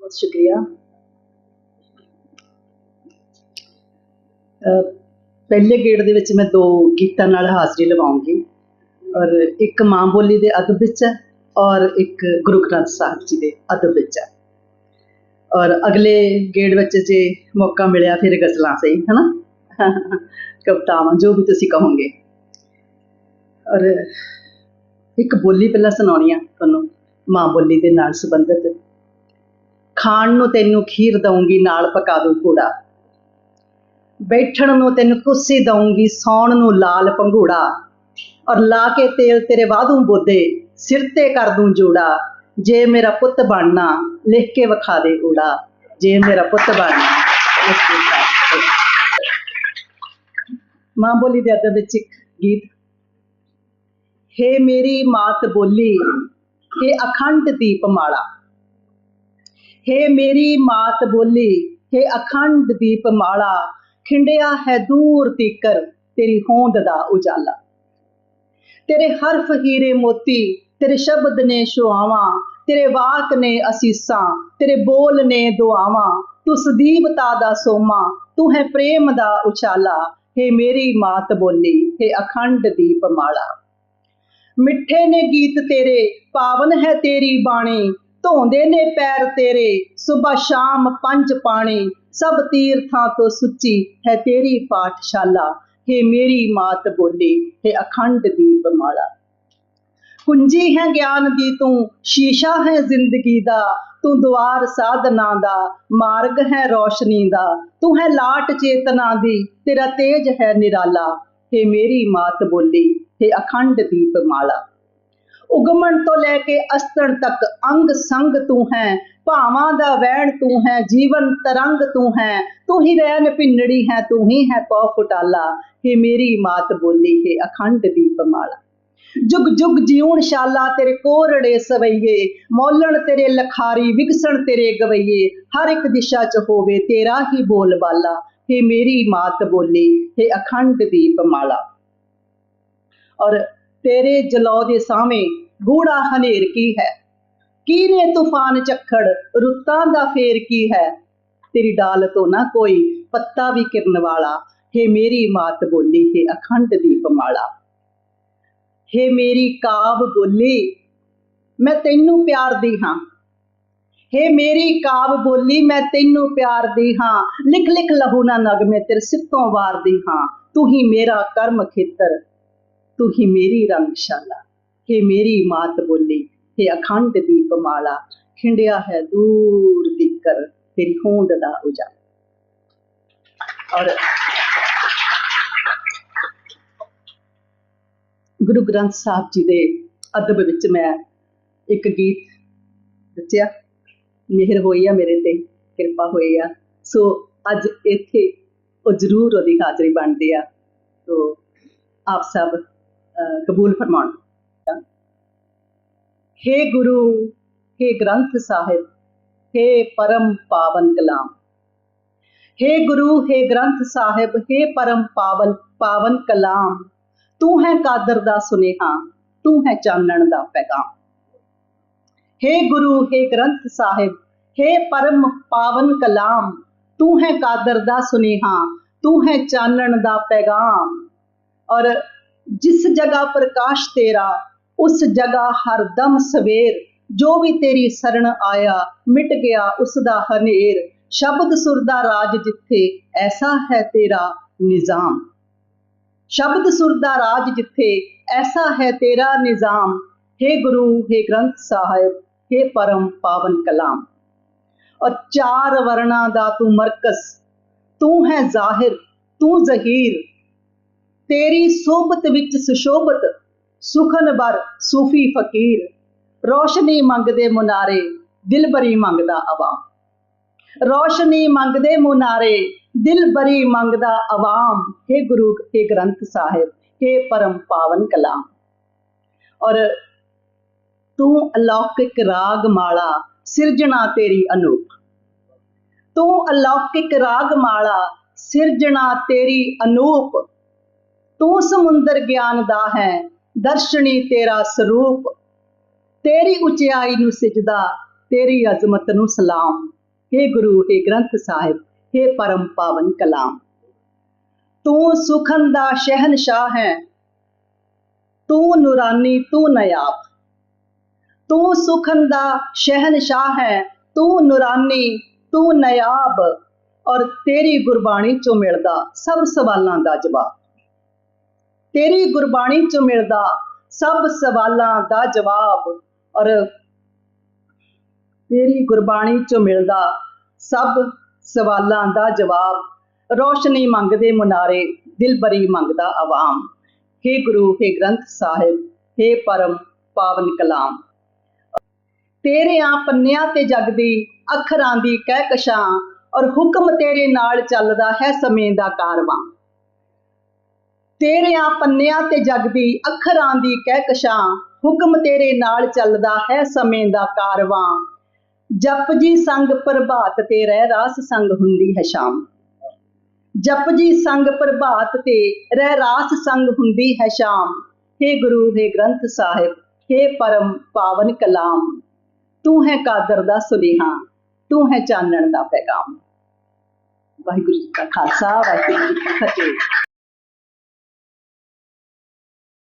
ਬਹੁਤ ਸ਼ੁਕਰੀਆ ਪਹਿਲੇ ਗੇੜ ਦੇ ਵਿੱਚ ਮੈਂ ਦੋ ਗੀਤਾਂ ਨਾਲ ਹਾਜ਼ਰੀ ਲਵਾਉਂਗੀ ਔਰ ਇੱਕ ਮਾਂ ਬੋਲੀ ਦੇ ਅਦਬ ਵਿੱਚ ਹੈ ਔਰ ਇੱਕ ਗੁਰੂ ਗ੍ਰੰਥ ਸਾਹਿਬ ਜੀ ਦੇ ਅਦਬ ਵਿੱਚ ਹੈ ਔਰ ਅਗਲੇ ਗੇੜ ਵਿੱਚ ਜੇ ਮੌਕਾ ਮਿਲਿਆ ਫਿਰ ਗਜ਼ਲਾਂ ਸਹੀ, ਹਨਾ? ਕਵਿਤਾਵਾਂ, ਜੋ ਵੀ ਤੁਸੀਂ ਕਹੋਗੇ। ਔਰ ਇੱਕ ਬੋਲੀ ਪਹਿਲਾਂ ਸੁਣਾਉਣੀ ਆ ਤੁਹਾਨੂੰ, ਮਾਂ ਬੋਲੀ ਦੇ ਨਾਲ ਸੰਬੰਧਿਤ। ਖਾਣ ਨੂੰ ਤੈਨੂੰ ਖੀਰ ਦਊਂਗੀ, ਨਾਲ ਪਕਾ ਦੂੰ ਕੂੜਾ ਬੈਠਣ ਨੂੰ ਤੈਨੂੰ ਕੁਰਸੀ ਦਊਂਗੀ, ਸੌਣ ਨੂੰ ਲਾਲ ਪੰਘੂੜਾ। ਔਰ ਲਾ ਕੇ ਤੇਲ ਤੇਰੇ ਵਾਧੂ ਬੋਦੇ, ਸਿਰ ਤੇ ਕਰ ਦੂੰ ਜੋੜਾ। ਜੇ ਮੇਰਾ ਪੁੱਤ ਬਣਨਾ, ਲਿਖ ਕੇ ਵਿਖਾ ਦੇ ਊੜਾ। ਜੇ ਮੇਰਾ ਪੁੱਤ ਬਣਨਾ, ਲਿਖ ਕੇ ਵਿਖਾ ਦੇ ਮਾਂ ਬੋਲੀ ਦੇ ਅਦਬ ਵਿੱਚ ਇੱਕ ਗੀਤ। ਹੇ ਮੇਰੀ ਮਾਤ ਬੋਲੀ, ਹੇ ਅਖੰਡ ਦੀਪਮਾਲਾ ਹੇ ਮੇਰੀ ਮਾਤ ਬੋਲੀ, ਹੇ ਅਖੰਡ ਦੀਪਮਾਲਾ ਖਿੰਡਿਆ ਹੈ ਦੂਰ ਤੀਕਰ, ਤੇਰੀ ਹੋਂਦ ਦਾ ਉਜਾਲਾ। ਤੇਰੇ ਹਰਫ ਹੀਰੇ ਮੋਤੀ ਤੇਰੇ ਸ਼ਬਦ ਨੇ ਸ਼ੁਆਵਾਂ ਤੇਰੇ ਵਾਕ ਨੇ ਅਸੀਸਾਂ, ਤੇਰੇ ਬੋਲ ਨੇ ਦੁਆਵਾਂ, ਤੂੰ ਸਦੀਵਤਾ ਦਾ ਸੋਮਾ, ਤੂੰ ਹੈ ਪ੍ਰੇਮ ਦਾ ਉਛਾਲਾ, ਹੇ ਮੇਰੀ ਮਾਤ ਬੋਲੀ, ਹੇ ਅਖੰਡ ਦੀਪ ਮਾਲਾ ਮਿੱਠੇ ਨੇ ਗੀਤ ਤੇਰੇ, ਪਾਵਨ ਹੈ ਤੇਰੀ ਬਾਣੀ, ਧੋਂਦੇ ਨੇ ਪੈਰ ਤੇਰੇ ਸਵੇਰ ਸ਼ਾਮ ਪੰਜ ਪਾਣੀ, ਸਭ ਤੀਰਥਾਂ ਤੋਂ ਸੁੱਚੀ ਹੈ ਤੇਰੀ ਪਾਠਸ਼ਾਲਾ, ਹੇ ਮੇਰੀ ਮਾਤ ਬੋਲੀ, ਹੇ ਅਖੰਡ ਦੀਪ ਮਾਲਾ ਕੁੰਜੀ ਹੈ ਗਿਆਨ ਦੀ ਤੂੰ, ਸ਼ੀਸ਼ਾ ਹੈ ਜ਼ਿੰਦਗੀ ਦਾ, ਤੂੰ ਦੁਆਰ ਸਾਧਨਾ ਦਾ, ਮਾਰਗ ਹੈ ਰੋਸ਼ਨੀ ਦਾ, ਤੂੰ ਹੈ ਲਾਟ ਚੇਤਨਾ ਦੀ, ਤੇਰਾ ਤੇਜ ਹੈ ਨਿਰਾਲਾ। ਹੇ ਮੇਰੀ ਮਾਤ ਬੋਲੀ, ਹੇ ਅਖੰਡ ਦੀਪ ਮਾਲਾ ਉਗਮਣ ਤੋਂ ਲੈ ਕੇ ਅਸਤਣ ਤੱਕ ਅੰਗ ਸੰਗ ਤੂੰ ਹੈ, ਭਾਵਾਂ ਦਾ ਵਹਿਣ ਤੂੰ ਹੈ, ਜੀਵਨ ਤਰੰਗ ਤੂੰ ਹੈ, ਤੂੰ ਹੀ ਰਹਿਣ ਪਿੰਨੜੀ ਹੈ, ਤੂੰ ਹੀ ਹੈ ਪਉ ਫੁਟਾਲਾ। ਹੇ ਮੇਰੀ ਮਾਤ ਬੋਲੀ, ਹੇ ਅਖੰਡ ਦੀਪ ਮਾਲਾ ਜੁਗ ਜੁਗ ਜਿਉਣ ਸ਼ਾਲਾ ਤੇਰੇ ਕੋਰੜੇ ਸਵਈਏ, ਮੌਲਣ ਤੇਰੇ ਲਖਾਰੀ, ਵਿਕਸਣ ਤੇਰੇ ਗਵਈਏ। ਹਰ ਇੱਕ ਦਿਸ਼ਾ 'ਚ ਹੋਵੇ ਤੇਰਾ ਹੀ ਬੋਲ ਬਾਲਾ ਹੇ ਮੇਰੀ ਮਾਤ ਬੋਲੀ, ਹੇ ਅਖੰਡ ਦੀਪ ਮਾਲਾ ਔਰ ਤੇਰੇ ਜਲੌ ਦੇ ਸਾਵੇਂ ਗੂੜਾ ਹਨੇਰ ਕੀ ਹੈ? ਕੀ ਨੇ ਤੂਫਾਨ ਚੱਖੜ ਰੁੱਤਾਂ ਦਾ ਫੇਰ ਕੀ ਹੈ? ਤੇਰੀ ਡਾਲ ਤੋਂ ਨਾ ਕੋਈ ਪੱਤਾ ਵੀ ਕਿਰਨ ਵਾਲਾ, ਹੇ ਮੇਰੀ ਮਾਤ ਬੋਲੀ, ਹੇ ਅਖੰਡ ਦੀਪ ਮਾਲਾ ਹੇ ਮੇਰੀ ਕਾਬ ਬੋਲੀ, ਮੈਂ ਤੈਨੂੰ ਪਿਆਰ ਦੀ ਹਾਂ। ਹੇ ਮੇਰੀ ਕਾਬ ਬੋਲੀ, ਮੈਂ ਤੈਨੂੰ ਪਿਆਰ ਦੀ ਹਾਂ। ਲਿਖ ਲਿਖ ਲਹੂ ਨਾ ਨਗਮੇ ਤੇਰੇ ਸਿੱਤੋਂ ਵਾਰਦੀ ਹਾਂ। ਤੂੰ ਹੀ ਮੇਰਾ ਕਰਮ ਖੇਤਰ, ਤੂੰ ਹੀ ਮੇਰੀ ਰੰਗਸ਼ਾਲਾ। ਹੇ ਮੇਰੀ ਮਾਤ ਬੋਲੀ, ਹੇ ਅਖੰਡ ਦੀਪ ਮਾਲਾ। ਖਿੰਡਿਆ ਹੈ ਦੂਰ ਤੀਕਰ, ਤੇਰੀ ਹੋਂਦ ਦਾ ਉਜਾਲਾ। ਔਰ ਗੁਰੂ ਗ੍ਰੰਥ ਸਾਹਿਬ ਜੀ ਦੇ ਅਦਬ ਵਿੱਚ ਮੈਂ ਇੱਕ ਗੀਤ ਰਚਿਆ ਮਿਹਰ ਹੋਈ ਆ ਮੇਰੇ ਤੇ ਕਿਰਪਾ ਹੋਈ ਆ ਸੋ ਅੱਜ ਇੱਥੇ ਉਹ ਜ਼ਰੂਰ ਉਹਦੀ ਹਾਜ਼ਰੀ ਬਣਦੀ ਆ ਸੋ ਆਪ ਸਭ ਅਹ, ਕਬੂਲ ਫਰਮਾਉਣ हे गुरु हे ग्रंथ साहिब हे परम पावन कलाम हे गुरु हे ग्रंथ साहिब हे परम पावन पावन कलाम ਤੂੰ ਹੈ ਕਾਦਰ ਦਾ ਸੁਨੇਹਾ, ਤੂੰ ਹੈ ਚਾਨਣ ਦਾ ਪੈਗਾਮ। हे ਗੁਰੂ हे ਗ੍ਰੰਥ ਸਾਹਿਬ हे ਪਰਮ ਪਾਵਨ ਕਲਾਮ, ਤੂੰ ਹੈ ਕਾਦਰ ਦਾ ਸੁਨੇਹਾ, ਤੂੰ ਹੈ ਚਾਨਣ ਦਾ ਪੈਗਾਮ। ਔਰ ਜਿਸ ਜਗ੍ਹਾ ਪ੍ਰਕਾਸ਼ ਤੇਰਾ, ਉਸ ਜਗ੍ਹਾ ਹਰਦਮ ਸਵੇਰ। ਜੋ ਵੀ ਤੇਰੀ ਸਰਣ ਆਇਆ, ਮਿਟ ਗਿਆ, ਉਸ ਦਾ ਹਨੇਰ। ਸ਼ਬਦ ਸੁਰ ਦਾ ਰਾਜ ਜਿੱਥੇ, ਐਸਾ ਹੈ ਤੇਰਾ ਨਿਜ਼ਾਮ। ਸ਼ਬਦ ਸੁਰ ਦਾ ਰਾਜ ਜਿੱਥੇ ਐਸਾ ਹੈ ਤੇਰਾ ਨਿਜ਼ਾਮ हे ਗੁਰੂ हे ਗ੍ਰੰਥ ਸਾਹਿਬ हे ਪਰਮ ਪਾਵਨ ਕਲਾਮ ਔਰ ਚਾਰ ਵਰਣਾ ਦਾ ਤੂੰ ਮਰਕਸ ਤੂੰ ਹੈ ਜ਼ਾਹਿਰ ਤੂੰ ਜ਼ਹੀਰ ਤੇਰੀ ਸੋਬਤ ਵਿੱਚ ਸੁਸ਼ੋਭਤ ਸੁਖਨ ਬਰ ਸੂਫੀ ਫਕੀਰ ਰੋਸ਼ਨੀ ਮੰਗਦੇ ਮੁਨਾਰੇ ਦਿਲਬਰੀ ਮੰਗਦਾ ਆਵਾਮ ਰੋਸ਼ਨੀ ਮੰਗਦੇ ਮੁਨਾਰੇ ਦਿਲਬਰੀ ਮੰਗਦਾ ਆਵਾਮ हे ਗੁਰੂ हे ਗ੍ਰੰਥ ਸਾਹਿਬ हे ਪਰਮ ਪਾਵਨ ਕਲਾਮ ਔਰ ਤੂੰ ਅਲੌਕਿਕ ਰਾਗ ਮਾਲਾ ਸਿਰਜਣਾ ਤੇਰੀ ਅਨੂਪ ਤੂੰ ਅਲੌਕਿਕ ਰਾਗ ਮਾਲਾ ਸਿਰਜਣਾ ਤੇਰੀ ਅਨੂਪ ਤੂੰ ਸਮੁੰਦਰ ਗਿਆਨ ਦਾ ਹੈ ਦਰਸ਼ਨੀ ਤੇਰਾ ਸਰੂਪ ਤੇਰੀ ਉਚਾਈ ਨੂੰ ਸਿਜਦਾ ਤੇਰੀ ਅਜ਼ਮਤ ਨੂੰ ਸਲਾਮ हे ਗੁਰੂ हे ਗ੍ਰੰਥ ਸਾਹਿਬ हे परम पावन कलाम ਤੂੰ ਸੁਖਨ ਦਾ ਸ਼ਹਿਨशाह ਹੈ। ਤੂੰ ਨੂਰਾਨੀ, ਤੂੰ ਨਿਆਬ ਤੂੰ ਸੁਖਨ ਦਾ ਸ਼ਹਿਨशाह ਹੈ। ਤੂੰ ਨੂਰਾਨੀ, ਤੂੰ ਨਿਆਬ ਔਰ ਤੇਰੀ ਗੁਰਬਾਣੀ ਚੋਂ ਮਿਲਦਾ ਸਭ ਸਵਾਲਾਂ ਦਾ ਜਵਾਬ। ਤੇਰੀ ਗੁਰਬਾਣੀ ਚੋਂ ਮਿਲਦਾ ਸਭ ਸਵਾਲਾਂ ਦਾ ਜਵਾਬ। ਔਰ ਤੇਰੀ ਗੁਰਬਾਣੀ ਚੋਂ ਮਿਲਦਾ ਸਭ ਸਵਾਲਾਂ ਦਾ ਜਵਾਬ ਰੋਸ਼ਨੀ ਮੰਗਦੇ ਮੁਨਾਰੇ ਦਿਲਬਰੀ ਮੰਗਦਾ ਆਵਾਮ हे ਗੁਰੂ हे ਗ੍ਰੰਥ ਸਾਹਿਬ हे ਪਰਮ ਪਾਵਨ ਕਲਾਮ ਤੇਰਿਆਂ ਪੰਨਿਆਂ ਤੇ ਜਗਦੀ ਅੱਖਰਾਂ ਦੀ ਕਹਿਕਸ਼ਾਂ ਔਰ ਹੁਕਮ ਤੇਰੇ ਨਾਲ ਚੱਲਦਾ ਹੈ ਸਮੇਂ ਦਾ ਕਾਰਵਾਂ ਤੇਰਿਆਂ ਪੰਨਿਆਂ ਤੇ ਜਗਦੀ ਅੱਖਰਾਂ ਦੀ ਕਹਿਕਸ਼ਾਂ ਹੁਕਮ ਤੇਰੇ ਨਾਲ ਚੱਲਦਾ ਹੈ ਸਮੇਂ ਦਾ ਕਾਰਵਾਂ ਜਪਜੀ ਸੰਗ ਪ੍ਰਭਾਤ ਤੇ ਰਹਿ ਰਾਸ ਸੰਗ ਹੁੰਦੀ ਹੈ ਸ਼ਾਮ ਜਪਜੀ ਸੰਗ ਪ੍ਰਭਾਤ ਤੇ ਰਹਿ ਰਾਸ ਸੰਗ ਹੁੰਦੀ ਹੈ ਸ਼ਾਮ हे ਗੁਰੂ हे ਗ੍ਰੰਥ ਸਾਹਿਬ हे ਪਰਮ ਪਾਵਨ ਕਲਾਮ ਤੂੰ ਹੈ ਕਾਦਰ ਦਾ ਸੁਨੇਹਾ ਤੂੰ ਹੈ ਚਾਨਣ ਦਾ ਪੈਗਾਮ ਵਾਹਿਗੁਰੂ ਜੀ ਕਾ ਖਾਲਸਾ ਵਾਹਿਗੁਰੂ ਜੀ ਕੀ ਫਤਿਹ